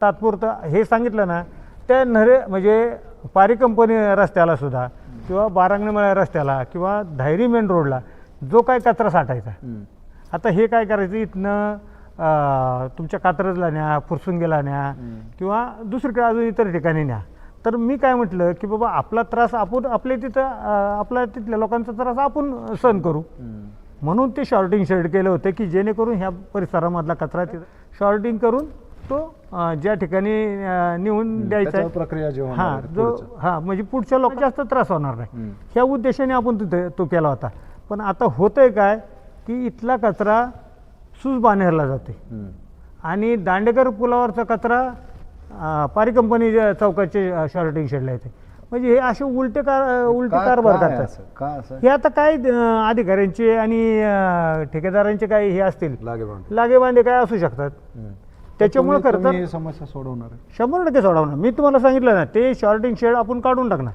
तात्पुरतं हे सांगितलं ना त्या नरे म्हणजे पारी कंपनी रस्त्याला सुद्धा किंवा बारांगणेमळ्या रस्त्याला किंवा धायरी मेन रोडला जो काय कचरा साठायचा. आता हे काय करायचं इथनं तुमच्या कात्रजला न्या फुरसुंगीला न्या. किंवा दुसरीकडे अजून इतर ठिकाणी न्या तर मी काय म्हटलं की बाबा आपला त्रास आपण आपल्या तिथं आपल्या तिथल्या लोकांचा त्रास आपण सहन करू. म्हणून ते शॉर्टिंग शेड केलं होतं की जेणेकरून ह्या परिसरामधला कचरा तिथं शॉर्टिंग करून तो ज्या ठिकाणी नेऊन द्यायचा आहे प्रक्रिया जेव्हा हां जो. हां म्हणजे पुढच्या लोकांना जास्त त्रास होणार नाही. ह्या उद्देशाने आपण तिथे तो केला होता पण आता होतंय काय की इथला कचरा सूज बानेरला जाते. आणि दांडेकर पुलावरचा कचरा पारी कंपनी चौकाचे शॉर्टिंग शेडला येते म्हणजे हे असे उलटे कार उलटे का- कारभार करतात असं? का असं हे आता काय अधिकाऱ्यांचे आणि ठेकेदारांचे काय हे असतील लागे बांधे लागेबांधे काय असू शकतात. त्याच्यामुळे ही समस्या सोडवणार आहे. शंभर टक्के सोडवणार. मी तुम्हाला सांगितलं ना ते शॉर्टिंग शेड आपण काढून टाकणार.